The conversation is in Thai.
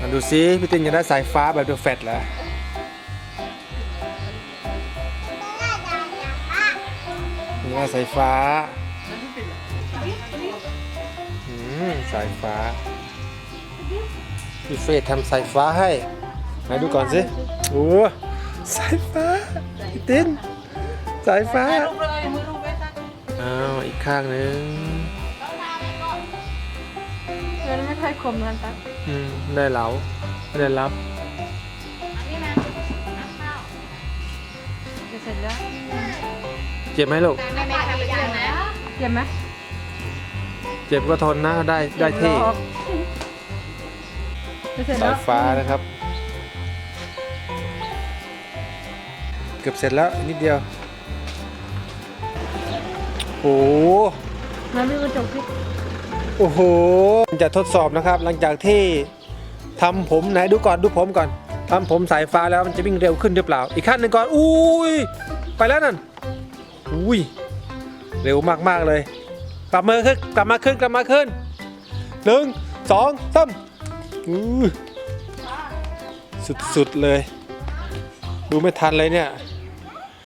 มาดูซิพี่ตินจะได้สายฟ้าแบบเดอะแฟตเหรอนี่ได้สายฟ้าอืมสายฟ้าพี่เฟสทำสายฟ้าให้ไหนดูก่อนสิโอ้สายฟ้าพี่ตินสายฟ้าลูกเลยมือลูกไว้ซะอ้าวอีกข้างหนึงเงินไม่ค่ อยคมกันตักอืมได้เหลาไม่ได้รับจะเสร็จแล้วเจ็บไหมลูกไม่ไม่ทำไปเยอะนะเจ็บไหมเจ็บก็ทนนะได้ได้เท่จะเสร็จสาแล้ยวฟ้านะครับ เกือบเสร็จแล้วอีกนิดเดียวโอ้โหมันไม่กระจกที่ โอ้โหจะทดสอบนะครับ หลังจากที่ทำผมไหนดูก่อนดูผมก่อนทำผมสายฟ้าแล้วมันจะวิ่งเร็วขึ้นหรือเปล่า อีกขั้นหนึ่งก่อนอุ้ยไปแล้วนั่นอุ้ยเร็วมากๆเลย กลับมือขึ้นกลับมาขึ้นกลับมาขึ้นหนึ่งสองสามสุดๆเลย ดูไม่ทันเลยเนี่ย